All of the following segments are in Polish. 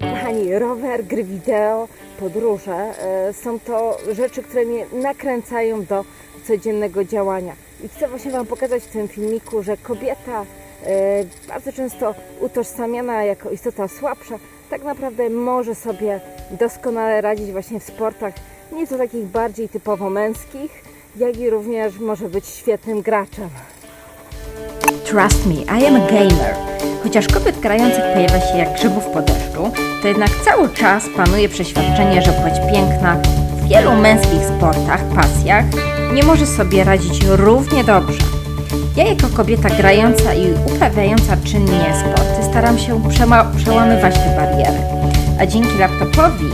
Kochani, rower, gry wideo, podróże e, są to rzeczy, które mnie nakręcają do codziennego działania. I chcę właśnie Wam pokazać w tym filmiku, że kobieta e, bardzo często utożsamiana jako istota słabsza, tak naprawdę może sobie doskonale radzić właśnie w sportach, nieco takich bardziej typowo męskich, jak i również może być świetnym graczem. Trust me, I am a gamer. Chociaż kobiet grających pojawia się jak grzybów po deszczu, to jednak cały czas panuje przeświadczenie, że płeć piękna w wielu męskich sportach, pasjach nie może sobie radzić równie dobrze. Ja jako kobieta grająca i uprawiająca czynnie sporty staram się przełamywać te bariery. A dzięki laptopowi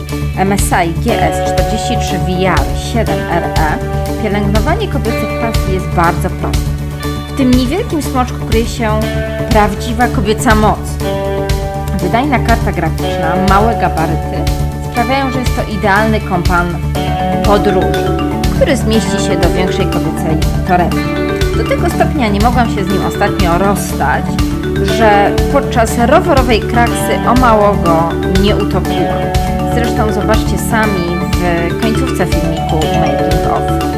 MSI GS43 VR 7RE pielęgnowanie kobiecych pasji jest bardzo proste. Tym niewielkim smoczku kryje się prawdziwa kobieca moc. Wydajna karta graficzna, małe gabaryty sprawiają, że jest to idealny kompan podróży, który zmieści się do większej kobiecej torebki. Do tego stopnia nie mogłam się z nim ostatnio rozstać, że podczas rowerowej kraksy o mało go nie utopiłam. Zresztą zobaczcie sami w końcówce filmiku Making of.